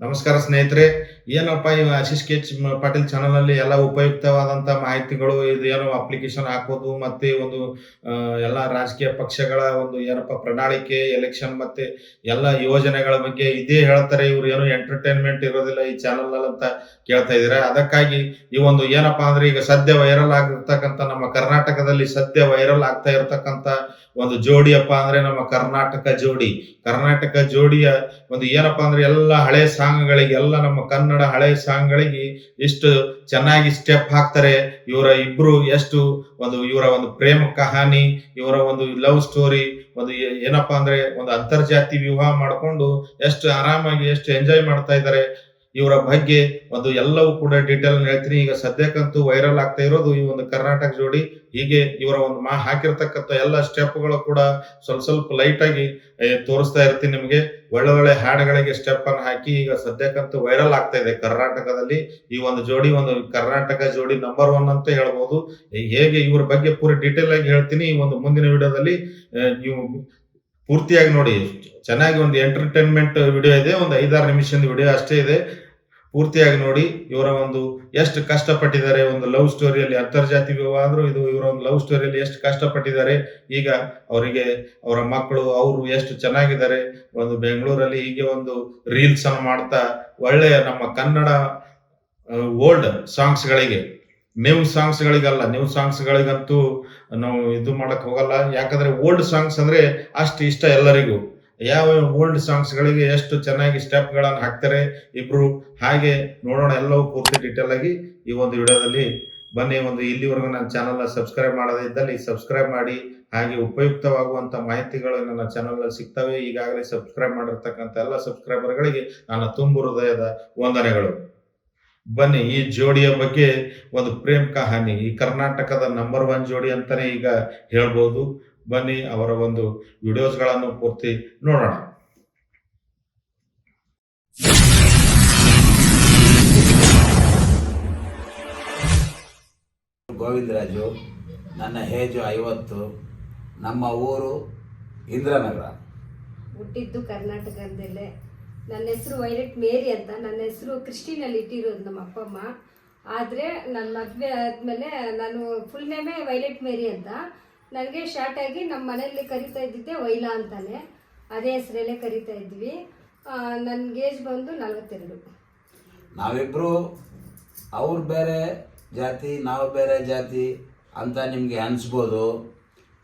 ನಮಸ್ಕಾರ ಸ್ನೇಹಿತರೆ, ಏನಪ್ಪ ಈ ಆಶೀಶ್ ಕೆಚ್ ಪಾಟೀಲ್ ಚಾನಲ್ ಅಲ್ಲಿ ಎಲ್ಲ ಉಪಯುಕ್ತವಾದಂತ ಮಾಹಿತಿಗಳು, ಇದು ಏನು ಅಪ್ಲಿಕೇಶನ್ ಹಾಕೋದು, ಮತ್ತೆ ಒಂದು ಎಲ್ಲ ರಾಜಕೀಯ ಪಕ್ಷಗಳ ಒಂದು ಏನಪ್ಪ ಪ್ರಣಾಳಿಕೆ ಎಲೆಕ್ಷನ್ ಮತ್ತೆ ಎಲ್ಲ ಯೋಜನೆಗಳ ಬಗ್ಗೆ ಇದೇ ಹೇಳ್ತಾರೆ, ಇವ್ರು ಏನು ಎಂಟರ್ಟೈನ್ಮೆಂಟ್ ಇರೋದಿಲ್ಲ ಈ ಚಾನಲ್ ಅಲ್ಲಿ ಅಂತ ಕೇಳ್ತಾ ಇದ್ದೀರಾ. ಅದಕ್ಕಾಗಿ ಈ ಒಂದು ಏನಪ್ಪಾ ಅಂದ್ರೆ ಈಗ ಸದ್ಯ ವೈರಲ್ ಆಗಿರ್ತಕ್ಕಂಥ ನಮ್ಮ ಕರ್ನಾಟಕದಲ್ಲಿ ಸದ್ಯ ವೈರಲ್ ಆಗ್ತಾ ಇರತಕ್ಕಂತ ಒಂದು ಜೋಡಿಯಪ್ಪ ಅಂದ್ರೆ ನಮ್ಮ ಕರ್ನಾಟಕ ಜೋಡಿ. ಕರ್ನಾಟಕ ಜೋಡಿಯ ಒಂದು ಏನಪ್ಪಾ ಅಂದ್ರೆ ಎಲ್ಲ ಹಳೆ ಸಾಂಗ್ಗಳಿಗೆ ಎಲ್ಲ ನಮ್ಮ ಕನ್ನಡ ಹಳೆ ಸಾಂಗ್ಗಳಿಗೆ ಎಷ್ಟು ಚೆನ್ನಾಗಿ ಸ್ಟೆಪ್ ಹಾಕ್ತಾರೆ. ಇವರ ಇಬ್ರು ಎಷ್ಟು ಒಂದು, ಇವರ ಒಂದು ಪ್ರೇಮ ಕಹಾನಿ, ಇವರ ಒಂದು ಲವ್ ಸ್ಟೋರಿ ಒಂದು ಏನಪ್ಪಾ ಅಂದ್ರೆ ಒಂದು ಅಂತರ್ಜಾತಿ ವಿವಾಹ ಮಾಡ್ಕೊಂಡು ಎಷ್ಟು ಆರಾಮಾಗಿ, ಎಷ್ಟು ಎಂಜಾಯ್ ಮಾಡ್ತಾ ಇದ್ದಾರೆ. ಇವರ ಬಗ್ಗೆ ಒಂದು ಎಲ್ಲವೂ ಕೂಡ ಡೀಟೇಲ್ ಹೇಳ್ತೀನಿ. ಈಗ ಸದ್ಯಕ್ಕಂತೂ ವೈರಲ್ ಆಗ್ತಾ ಇರೋದು ಈ ಒಂದು ಕರ್ನಾಟಕ ಜೋಡಿ. ಹೀಗೆ ಇವರ ಒಂದು ಮಾ ಹಾಕಿರ್ತಕ್ಕಂಥ ಎಲ್ಲ ಸ್ಟೆಪ್ಗಳು ಕೂಡ ಸ್ವಲ್ಪ ಸ್ವಲ್ಪ ಲೈಟ್ ಆಗಿ ತೋರಿಸ್ತಾ ಇರ್ತೀನಿ ನಿಮಗೆ. ಒಳ್ಳೆ ಒಳ್ಳೆ ಹಾಡುಗಳಿಗೆ ಸ್ಟೆಪ್ ಅನ್ನು ಹಾಕಿ ಈಗ ಸದ್ಯಕ್ಕಂತೂ ವೈರಲ್ ಆಗ್ತಾ ಇದೆ ಕರ್ನಾಟಕದಲ್ಲಿ. ಈ ಒಂದು ಜೋಡಿ ಒಂದು ಕರ್ನಾಟಕ ಜೋಡಿ ನಂಬರ್ ಒನ್ ಅಂತ ಹೇಳ್ಬೋದು. ಹೇಗೆ ಇವ್ರ ಬಗ್ಗೆ ಪೂರ ಡೀಟೇಲ್ ಆಗಿ ಹೇಳ್ತೀನಿ ಈ ಒಂದು ಮುಂದಿನ ವಿಡಿಯೋದಲ್ಲಿ ನೀವು ಪೂರ್ತಿಯಾಗಿ ನೋಡಿ, ಚೆನ್ನಾಗಿ ಒಂದು ಎಂಟರ್ಟೈನ್ಮೆಂಟ್ ವಿಡಿಯೋ ಇದೆ, ಒಂದು ಐದಾರು ನಿಮಿಷದ ವಿಡಿಯೋ ಅಷ್ಟೇ ಇದೆ. ಪೂರ್ತಿಯಾಗಿ ನೋಡಿ, ಇವರ ಒಂದು ಎಷ್ಟು ಕಷ್ಟಪಟ್ಟಿದ್ದಾರೆ, ಒಂದು ಲವ್ ಸ್ಟೋರಿಯಲ್ಲಿ ಅಂತರ್ಜಾತಿ ವಿವಾಹ ಅಂದ್ರೂ ಇದು ಇವರ ಒಂದು ಲವ್ ಸ್ಟೋರಿಯಲ್ಲಿ ಎಷ್ಟು ಕಷ್ಟಪಟ್ಟಿದ್ದಾರೆ. ಈಗ ಅವರಿಗೆ, ಅವರ ಮಕ್ಕಳು, ಅವರು ಎಷ್ಟು ಚೆನ್ನಾಗಿದ್ದಾರೆ. ಒಂದು ಬೆಂಗಳೂರಲ್ಲಿ ಹೀಗೆ ಒಂದು ರೀಲ್ಸ್ ಅನ್ನು ಮಾಡ್ತಾ ಒಳ್ಳೆಯ ನಮ್ಮ ಕನ್ನಡ ಓಲ್ಡ್ ಸಾಂಗ್ಸ್ ಗಳಿಗೆ ನ್ಯೂ ಸಾಂಗ್ಸ್ಗಳಿಗಲ್ಲ ನ್ಯೂ ಸಾಂಗ್ಸ್ಗಳಿಗಂತೂ ನಾವು ಇದು ಮಾಡಕ್ ಹೋಗಲ್ಲ. ಯಾಕಂದ್ರೆ ಓಲ್ಡ್ ಸಾಂಗ್ಸ್ ಅಂದ್ರೆ ಅಷ್ಟು ಇಷ್ಟ ಎಲ್ಲರಿಗೂ. ಯಾವ ಓಲ್ಡ್ ಸಾಂಗ್ಸ್ಗಳಿಗೆ ಎಷ್ಟು ಚೆನ್ನಾಗಿ ಸ್ಟೆಪ್ ಗಳನ್ನ ಹಾಕ್ತಾರೆ ಇಬ್ರು, ಹಾಗೆ ನೋಡೋಣ ಎಲ್ಲವೂ ಪೂರ್ತಿ ಡೀಟೇಲ್ ಆಗಿ ಈ ಒಂದು ವಿಡಿಯೋದಲ್ಲಿ. ಬನ್ನಿ, ಒಂದು ಇಲ್ಲಿವರೆಗೂ ನನ್ನ ಚಾನಲ್ ಸಬ್ಸ್ಕ್ರೈಬ್ ಮಾಡದೇ ಇದ್ದಲ್ಲಿ ಸಬ್ಸ್ಕ್ರೈಬ್ ಮಾಡಿ. ಹಾಗೆ ಉಪಯುಕ್ತವಾಗುವಂತ ಮಾಹಿತಿಗಳು ನನ್ನ ಚಾನಲ್ ಸಿಗ್ತವೆ. ಈಗಾಗಲೇ ಸಬ್ಸ್ಕ್ರೈಬ್ ಮಾಡಿರ್ತಕ್ಕಂಥ ಎಲ್ಲ ಸಬ್ಸ್ಕ್ರೈಬರ್ಗಳಿಗೆ ನನ್ನ ತುಂಬು ಹೃದಯದ ವಂದನೆಗಳು. ಬನ್ನಿ ಈ ಜೋಡಿಯ ಬಗ್ಗೆ ಒಂದು ಪ್ರೇಮ್ ಕಹಾನಿ. ಈ ಕರ್ನಾಟಕದ ನಂಬರ್ ಒನ್ ಜೋಡಿ ಅಂತಾನೆ ಈಗ ಹೇಳ್ಬೋದು. ಬನ್ನಿ ಅವರ ಒಂದು ವಿಡಿಯೋಸ್ಗಳನ್ನು ಪೂರ್ತಿ ನೋಡೋಣ. ಗೋವಿಂದರಾಜು ನನ್ನ ಹೇಜು ಐವತ್ತು. ನಮ್ಮ ಊರು ಇಂದ್ರನಗರ. ಹುಟ್ಟಿದ್ದು ಕರ್ನಾಟಕದಲ್ಲೇ. ನನ್ನ ಹೆಸರು ವೈಲೆಟ್ ಮೇರಿ ಅಂತ. ನನ್ನ ಹೆಸರು ಕ್ರಿಸ್ಟಿನಲ್ಲಿ ಇಟ್ಟಿರೋದು ನಮ್ಮ ಅಪ್ಪ ಅಮ್ಮ. ಆದರೆ ನನ್ನ ಮದುವೆ ಆದಮೇಲೆ ನಾನು ಫುಲ್ ನೇಮೇ ವೈಲೆಟ್ ಮೇರಿ ಅಂತ. ನನಗೆ ಶಾರ್ಟ್ ಆಗಿ ನಮ್ಮ ಮನೆಯಲ್ಲಿ ಕರಿತಾ ಇದ್ದಿದ್ದೆ ವೈಲಾ ಅಂತಾನೆ. ಅದೇ ಹೆಸರಲ್ಲೇ ಕರಿತಾ ಇದ್ವಿ. ನನಗೆ ಏಜ್ ಬಂದು ನಲವತ್ತೆರಡು. ನಾವಿಬ್ಬರು ಅವ್ರು ಬೇರೆ ಜಾತಿ, ನಾವು ಬೇರೆ ಜಾತಿ ಅಂತ ನಿಮಗೆ ಅನಿಸ್ಬೋದು.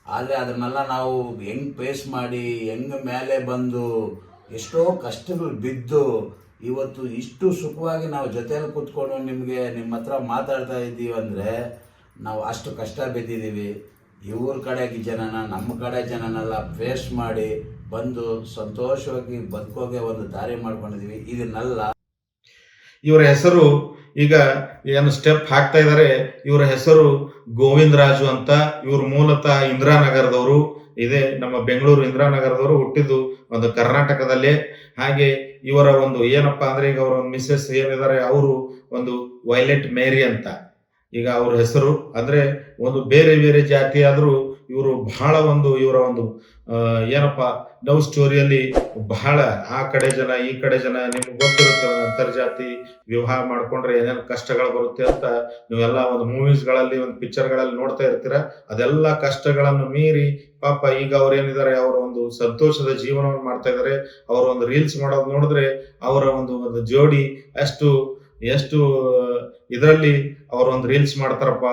ಆದರೆ ಅದನ್ನೆಲ್ಲ ನಾವು ಹೆಂಗೆ ಫೇಸ್ ಮಾಡಿ, ಹೆಂಗೆ ಮೇಲೆ ಬಂದು ಎಷ್ಟೋ ಕಷ್ಟಗಳು ಬಿದ್ದು ಇವತ್ತು ಇಷ್ಟು ಸುಖವಾಗಿ ನಾವು ಜೊತೆಯಲ್ಲಿ ಕೂತ್ಕೊಂಡು ನಿಮಗೆ ನಿಮ್ಮ ಹತ್ರ ಮಾತಾಡ್ತಾ ಇದ್ದೀವಿ ಅಂದರೆ ನಾವು ಅಷ್ಟು ಕಷ್ಟ ಬಿದ್ದಿದ್ದೀವಿ. ಇವ್ರ ಕಡೆ ಜನನ, ನಮ್ಮ ಕಡೆ ಜನನೆಲ್ಲ ಫೇಸ್ ಮಾಡಿ ಬಂದು ಸಂತೋಷವಾಗಿ ಬದುಕೋಗೆ ಒಂದು ದಾರಿ ಮಾಡ್ಕೊಂಡಿದ್ದೀವಿ. ಇದನ್ನೆಲ್ಲ. ಇವರ ಹೆಸರು ಈಗ ಏನು ಸ್ಟೆಪ್ ಹಾಕ್ತಾ ಇದ್ದಾರೆ ಇವರ ಹೆಸರು ಗೋವಿಂದ ರಾಜು ಅಂತ. ಇವರು ಮೂಲತಃ ಇಂದಿರಾನಗರದವರು. ಇದೇ. ನಮ್ಮ ಬೆಂಗಳೂರು ಇಂದಿರಾನಗರದವರು ಹುಟ್ಟಿದ್ದು ಒಂದು ಕರ್ನಾಟಕದಲ್ಲಿ. ಹಾಗೆ ಇವರ ಒಂದು ಏನಪ್ಪಾ ಅಂದ್ರೆ ಈಗ ಅವರ ಒಂದು ಮಿಸ್ಸೆಸ್ ಏನಿದ್ದಾರೆ, ಅವರು ಒಂದು ವೈಲೆಟ್ ಮೇರಿ ಅಂತ. ಈಗ ಅವ್ರ ಹೆಸರು ಅಂದ್ರೆ ಒಂದು ಬೇರೆ ಬೇರೆ ಜಾತಿ ಆದ್ರೂ ಇವರು ಬಹಳ ಒಂದು ಇವರ ಒಂದು ಏನಪ್ಪ, ಲವ್ ಸ್ಟೋರಿಯಲ್ಲಿ ಬಹಳ ಆ ಕಡೆ ಜನ, ಈ ಕಡೆ ಜನ ನಿಮ್ಗೆ ಗೊತ್ತಿರುತ್ತೆ ಒಂದು ಅಂತರ್ಜಾತಿ ವಿವಾಹ ಮಾಡ್ಕೊಂಡ್ರೆ ಏನೇನು ಕಷ್ಟಗಳು ಬರುತ್ತೆ ಅಂತ ನೀವೆಲ್ಲ ಒಂದು ಮೂವೀಸ್ಗಳಲ್ಲಿ, ಒಂದು ಪಿಕ್ಚರ್ಗಳಲ್ಲಿ ನೋಡ್ತಾ ಇರ್ತೀರ. ಅದೆಲ್ಲ ಕಷ್ಟಗಳನ್ನು ಮೀರಿ ಪಾಪ ಈಗ ಅವ್ರು ಏನಿದ್ದಾರೆ ಅವರ ಒಂದು ಸಂತೋಷದ ಜೀವನವನ್ನು ಮಾಡ್ತಾ ಇದ್ದಾರೆ. ಅವರ ಒಂದು ರೀಲ್ಸ್ ಮಾಡೋದು ನೋಡಿದ್ರೆ ಅವರ ಒಂದು ಒಂದು ಜೋಡಿ ಎಷ್ಟು ಎಷ್ಟು, ಇದರಲ್ಲಿ ಅವರ ಒಂದು ರೀಲ್ಸ್ ಮಾಡ್ತಾರಪ್ಪ,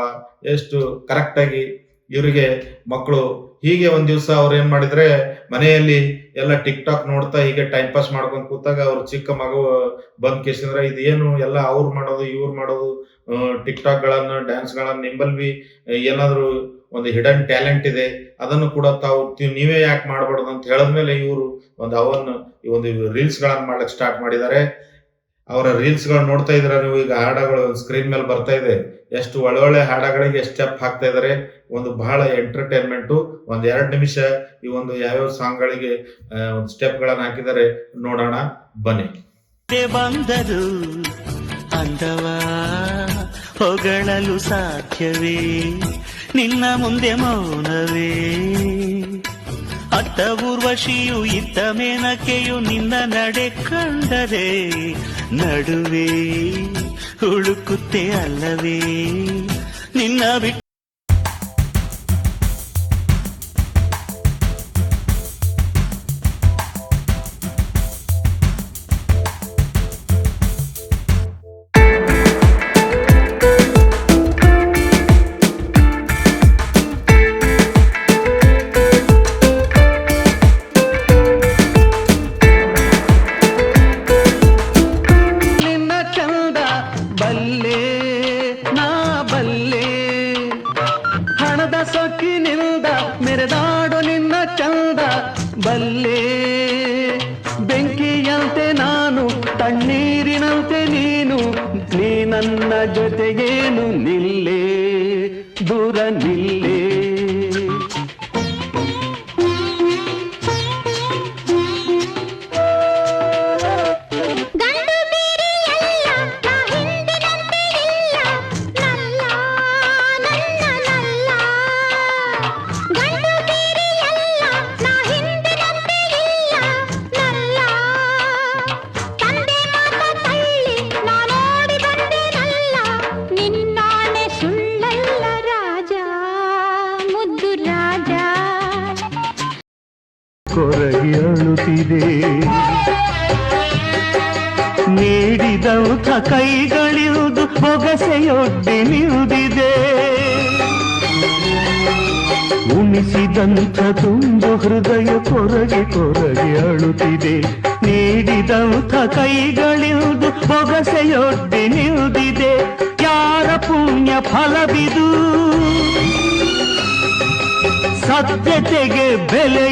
ಎಷ್ಟು ಕರೆಕ್ಟ್ ಆಗಿ ಇವರಿಗೆ ಮಕ್ಕಳು ಹೀಗೆ ಒಂದ್ ದಿವಸ ಅವ್ರು ಏನ್ ಮಾಡಿದ್ರೆ, ಮನೆಯಲ್ಲಿ ಎಲ್ಲ ಟಿಕ್ ಟಾಕ್ ನೋಡ್ತಾ ಹೀಗೆ ಟೈಮ್ ಪಾಸ್ ಮಾಡ್ಕೊಂಡ್ ಕೂತಾಗ ಅವ್ರ ಚಿಕ್ಕ ಮಗು ಬಂದ್ ಕೇಸಿದ್ರೆ, ಇದೇನು ಎಲ್ಲ ಅವ್ರು ಮಾಡೋದು, ಇವ್ರು ಮಾಡೋದು ಟಿಕ್ ಟಾಕ್ ಗಳನ್ನ ಡ್ಯಾನ್ಸ್ ಗಳನ್ನ ನಿಂಬಲ್ವಿ, ಏನಾದ್ರು ಒಂದು ಹಿಡನ್ ಟ್ಯಾಲೆಂಟ್ ಇದೆ, ಅದನ್ನು ಕೂಡ ತಾವು ನೀವೇ ಯಾಕೆ ಮಾಡಬಾರ್ದು ಅಂತ ಹೇಳಿದ್ಮೇಲೆ ಇವರು ಒಂದು ಅವನ್ನು ಒಂದು ರೀಲ್ಸ್ ಗಳನ್ನ ಮಾಡ್ಲಿಕ್ಕೆ ಸ್ಟಾರ್ಟ್ ಮಾಡಿದ್ದಾರೆ. ಅವರ ರೀಲ್ಸ್ಗಳು ನೋಡ್ತಾ ಇದ್ರ ನೀವು? ಈಗ ಹಾಡಗಳು ಸ್ಕ್ರೀನ್ ಮೇಲೆ ಬರ್ತಾ ಇದೆ. ಎಷ್ಟು ಒಳ್ಳೊಳ್ಳೆ ಹಾಡಗಳಿಗೆ ಸ್ಟೆಪ್ ಹಾಕ್ತಾ ಇದ್ದಾರೆ. ಒಂದು ಬಹಳ ಎಂಟರ್ಟೈನ್ಮೆಂಟ್ ಒಂದು ಎರಡ್ ನಿಮಿಷ ಈ ಒಂದು ಯಾವ್ಯಾವ ಸಾಂಗ್ ಗಳಿಗೆ ಒಂದು ಸ್ಟೆಪ್ ಗಳನ್ನ ಹಾಕಿದ್ದಾರೆ ನೋಡೋಣ. ಬನ್ನಿ. ಬಂದರು ಅಂದವ, ಹೊಗಳಲು ಸಾಧ್ಯವೇ? ನಿನ್ನ ಮುಂದೆ ಮೌನವೇ. ಅತ್ತ ಊರ್ವಶಿಯು ಇತ್ತ ಮೇನಕೆಯು ನಿನ್ನ ನಡೆ ಕಂಡರೆ ನಡುವೆ ಹುಡುಕುತ್ತೆ ಅಲ್ಲವೇ. ನಿನ್ನ ಬಿಟ್ಟು ಬಲ್ಲೆ ಬೆಂಕಿಯಂತೆ ನಾನು ತಣ್ಣೀರಿನಂತೆ ನೀನು ನೀ ನನ್ನ ಜೊತೆಗೇನು ನಿಲ್ಲೆ ದೂರ ನಿಲ್ಲೇ. ಕೊರಗಿ ಅಳುತ್ತಿದೆ ನೀಡಿದಂಥ ಕೈಗಳಿರುವುದು ಹೊಗಸೆಯೊಡ್ಡಿ ನಿಲ್ದಿದೆ ಉಣಿಸಿದಂಥ ತುಂಬು ಹೃದಯ ಕೊರಗೆ ಕೊರಗೆ ಅಳುತ್ತಿದೆ ನೀಡಿದಂಥ ಕೈಗಳಿರುವುದು ಹೊಗಸೆಯೊಡ್ಡಿ ನಿಲ್ದಿದೆ ಯಾರ ಪುಣ್ಯ ಫಲವಿದು? ಸತ್ಯತೆಗೆ ಬೆಲೆ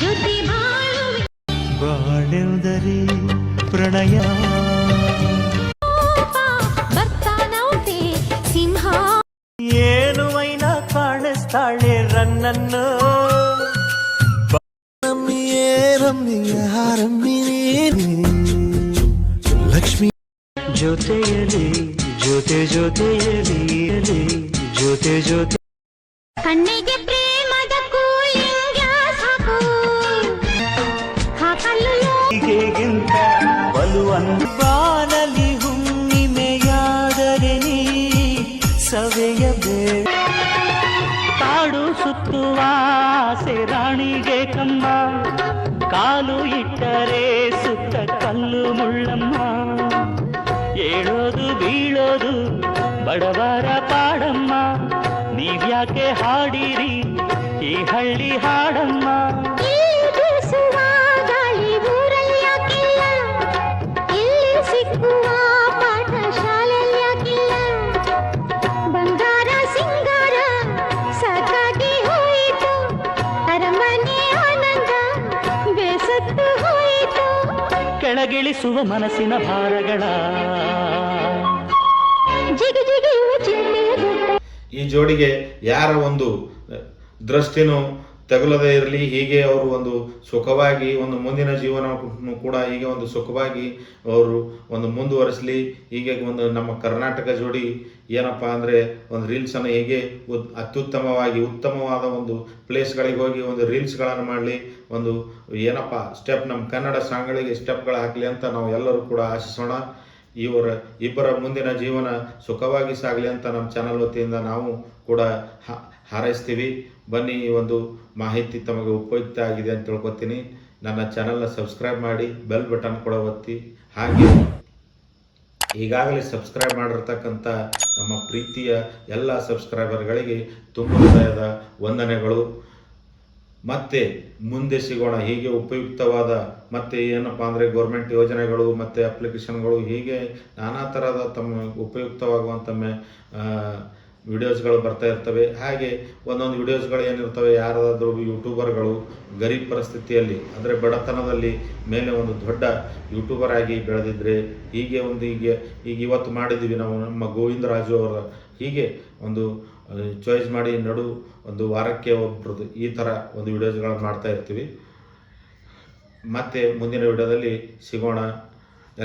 ಜೊತೆ ಬಾಳುವೆ ಬಾಳೆಂದರೆ ಪ್ರಣಯ ಬರ್ತಾನೌತೆ ಸಿಂಹ ಏನು ಮೈನ ಕಾಣಿಸ್ತಾಳೆ ರನ್ನನ್ನು ಲಕ್ಷ್ಮಿ ಜೊತೆಯಲಿ ಜೊತೆ ಜೊತೆಯಲಿ ಜೊತೆ ಜೊತೆ ಕಣ್ಣಿಗೆ ಪ್ರೇಮದ ಕಾಲು ಇಟ್ಟರೆ ಸುತ್ತ ಕಲ್ಲು ಮುಳ್ಳಮ್ಮ. ಏಳೋದು ಬೀಳೋದು ಬಡವರ ಪಾಡಮ್ಮ. ನೀವ್ಯಾಕೆ ಹಾಡಿರಿ ಈ ಹಳ್ಳಿ ಹಾಡಮ್ಮ. ಕೆಳಗಿಳಿಸುವ ಮನಸ್ಸಿನ ಭಾರಗಳ. ಈ ಜೋಡಿಗೆ ಯಾರ ಒಂದು ದೃಷ್ಟಿನೂ ತಗುಲದೇ ಇರಲಿ, ಹೀಗೆ ಅವರು ಒಂದು ಸುಖವಾಗಿ ಒಂದು ಮುಂದಿನ ಜೀವನವನ್ನು ಕೂಡ ಹೀಗೆ ಒಂದು ಸುಖವಾಗಿ ಅವರು ಒಂದು ಮುಂದುವರೆಸಲಿ, ಹೀಗೆ ಒಂದು ನಮ್ಮ ಕರ್ನಾಟಕ ಜೋಡಿ ಏನಪ್ಪ ಅಂದರೆ ಒಂದು ರೀಲ್ಸನ್ನು ಹೇಗೆ ಅತ್ಯುತ್ತಮವಾಗಿ, ಉತ್ತಮವಾದ ಒಂದು ಪ್ಲೇಸ್ಗಳಿಗೆ ಹೋಗಿ ಒಂದು ರೀಲ್ಸ್ಗಳನ್ನು ಮಾಡಲಿ, ಒಂದು ಏನಪ್ಪ ಸ್ಟೆಪ್ ನಮ್ಮ ಕನ್ನಡ ಸಾಂಗ್ಗಳಿಗೆ ಸ್ಟೆಪ್ಗಳು ಹಾಕಲಿ ಅಂತ ನಾವು ಎಲ್ಲರೂ ಕೂಡ ಆಶಿಸೋಣ. ಇವರ ಇಬ್ಬರ ಮುಂದಿನ ಜೀವನ ಸುಖವಾಗಿ ಸಾಗಲಿ ಅಂತ ನಮ್ಮ ಚಾನಲ್ ವತಿಯಿಂದ ನಾವು ಕೂಡ ಹಾರೈಸ್ತೀವಿ. ಬನ್ನಿ, ಈ ಒಂದು ಮಾಹಿತಿ ತಮಗೆ ಉಪಯುಕ್ತ ಆಗಿದೆ ಅಂತ ತಿಳ್ಕೊತೀನಿ. ನನ್ನ ಚಾನಲ್ನ ಸಬ್ಸ್ಕ್ರೈಬ್ ಮಾಡಿ, ಬೆಲ್ ಬಟನ್ ಕೂಡ ಒತ್ತಿ. ಹಾಗೆ ಈಗಾಗಲೇ ಸಬ್ಸ್ಕ್ರೈಬ್ ಮಾಡಿರ್ತಕ್ಕಂಥ ನಮ್ಮ ಪ್ರೀತಿಯ ಎಲ್ಲ ಸಬ್ಸ್ಕ್ರೈಬರ್ಗಳಿಗೆ ತುಂಬ ಹೃದಯದ ವಂದನೆಗಳು. ಮತ್ತೆ ಮುಂದೆ ಸಿಗೋಣ, ಹೀಗೆ ಉಪಯುಕ್ತವಾದ ಮತ್ತೆ ಏನಪ್ಪ ಅಂದರೆ ಗೌರ್ಮೆಂಟ್ ಯೋಜನೆಗಳು, ಮತ್ತು ಅಪ್ಲಿಕೇಶನ್ಗಳು ಹೀಗೆ ನಾನಾ ಥರದ ತಮ್ಮ ಉಪಯುಕ್ತವಾಗುವಂಥ ವಿಡಿಯೋಸ್ಗಳು ಬರ್ತಾ ಇರ್ತವೆ. ಹಾಗೆ ಒಂದೊಂದು ವಿಡಿಯೋಸ್ಗಳು ಏನಿರ್ತವೆ, ಯಾರಾದರೂ ಯೂಟ್ಯೂಬರ್ಗಳು ಗರೀಬ್ ಪರಿಸ್ಥಿತಿಯಲ್ಲಿ, ಅಂದರೆ ಬಡತನದಲ್ಲಿ ಮೇಲೆ ಒಂದು ದೊಡ್ಡ ಯೂಟ್ಯೂಬರ್ ಆಗಿ ಬೆಳೆದಿದ್ದರೆ ಹೀಗೆ ಒಂದು ಹೀಗೆ, ಈಗ ಇವತ್ತು ಮಾಡಿದ್ದೀವಿ ನಾವು ನಮ್ಮ ಗೋವಿಂದರಾಜು ಅವರ ಹೀಗೆ ಒಂದು ಚಾಯ್ಸ್ ಮಾಡಿ ನಡು ಒಂದು ವಾರಕ್ಕೆ ಒಬ್ಬರದ್ದು ಈ ಥರ ಒಂದು ವಿಡಿಯೋಸ್ಗಳನ್ನು ಮಾಡ್ತಾ ಇರ್ತೀವಿ. ಮತ್ತೆ ಮುಂದಿನ ವಿಡಿಯೋದಲ್ಲಿ ಸಿಗೋಣ.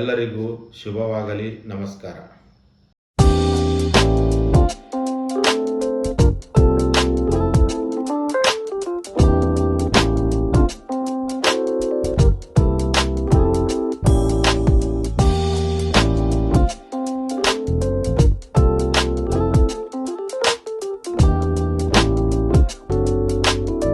ಎಲ್ಲರಿಗೂ ಶುಭವಾಗಲಿ. ನಮಸ್ಕಾರ.